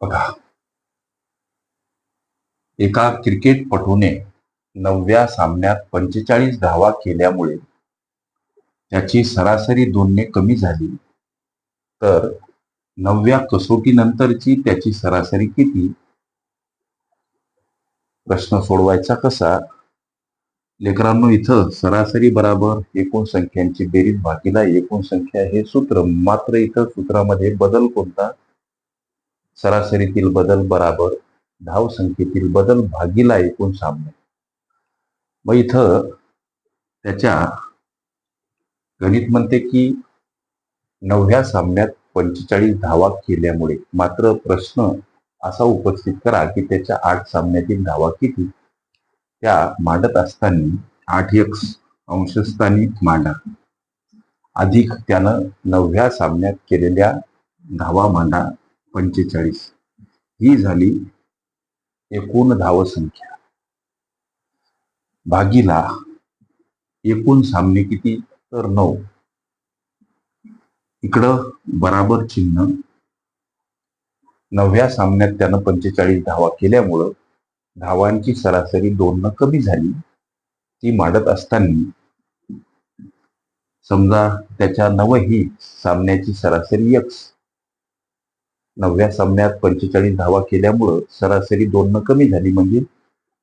बघा. एका क्रिकेटपटूने नवव्या सामन्यात पंचेचाळीस धावा केल्यामुळे त्याची सरासरी दोनने कमी झाली. तर नवव्या कसोटी नंतरची त्याची सरासरी किती? प्रश्न सोडवायचा कसा? लेकरांनो इथं सरासरी बराबर एकूण संख्यांची बेरीज भागीला एकूण संख्या हे सूत्र मात्र इथं सूत्रामध्ये बदल कोणता? सरासरीतील बदल बराबर धाव संख्येतील बदल भागीला एकूण सामने. मग इथं त्याच्या गणित म्हणते की नवव्या सामन्यात पंचेचाळीस धावा केल्यामुळे मात्र प्रश्न असा उपस्थित करा की त्याच्या आठ सामन्यातील धावा किती? त्या मांडत असताना आठ एक्स अंशस्थानी मांडा. अधिक त्यानं नवव्या सामन्यात केलेल्या धावा मांडा. पंचेचाळीस. ही झाली एकूण धावसंख्या भागीला एकूण सामने किती? तर नऊ. इकडं बराबर चिन्ह. नवव्या सामन्यात त्यानं पंचेचाळीस धावा केल्यामुळं धावांची सरासरी दोन कमी झाली. ती मांडत असताना समजा त्याच्या नवही सामन्याची सरासरी एक्स नवव्या सामन्यात पंचेचाळीस धावा केल्यामुळं सरासरी दोन कमी झाली. म्हणजे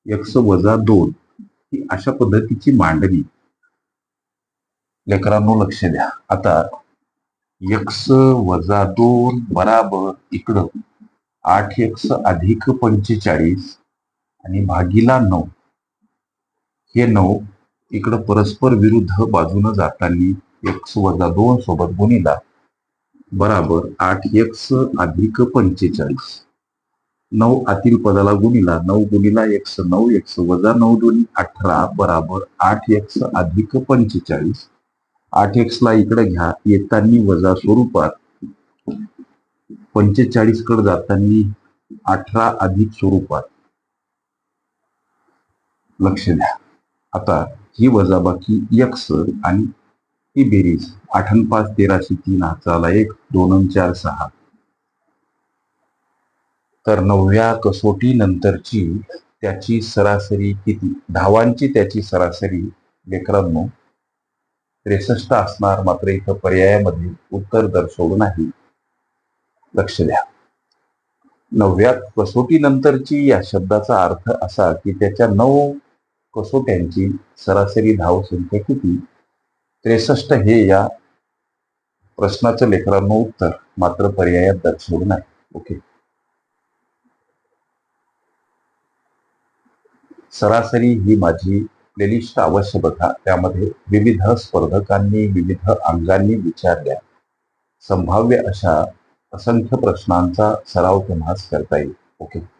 एक्स वजा दोन ही अशा पद्धतीची मांडणी. लेकरांनो लक्ष द्या. आता यक्ष वजा दोन बराबर इकडं आठ एक्स अधिक पंचेचाळीस आणि भागीला नऊ. हे नऊ इकडं परस्पर विरुद्ध बाजूनं जाताना एक्स वजा दोन सोबत गुणिला बराबर आठ एक्स अधिक पंचेचाळीस. नऊ आतील पदाला गुणिला नऊ गुणिला एक्स नऊ एक्स वजा नऊ दोन अठरा बराबर आठ एक्स अधिक पंचेचाळीस. आठ एक्स ला इकडे घ्या येतानी वजा स्वरूपात. पंचेचाळीसकडे जातानी अठरा अधिक स्वरूपात. लक्ष द्या. आता ही वजाबाकी एक्स आणि ही बेरीज आठन पाच तेराशे तीन हाताला एक दोन चार सहा. तर नवव्या कसोटी नंतरची त्याची सरासरी किती? धावांची त्याची सरासरी लेकरांनो त्रेसष्ट असणार मात्र इथं पर्यायामध्ये उत्तर दर्शवलं नाही. लक्ष द्या. नवव्या कसोटी नंतरची या शब्दाचा अर्थ असा की त्याच्या नऊ कसोट्यांची सरासरी धाव संख्या किती? त्रेसष्ट हे या प्रश्नाचं लेकरांनो उत्तर मात्र पर्यायात दर्शवलं नाही. ओके. सरासरी ही माझी प्लेलिस्ट अवश्य बघा. त्यामध्ये विविध स्पर्धकांनी विविध अंगांनी विचारल्या. संभाव्य अशा असंख्य प्रश्नांचा सराव तुम्हाला करता येईल. ओके.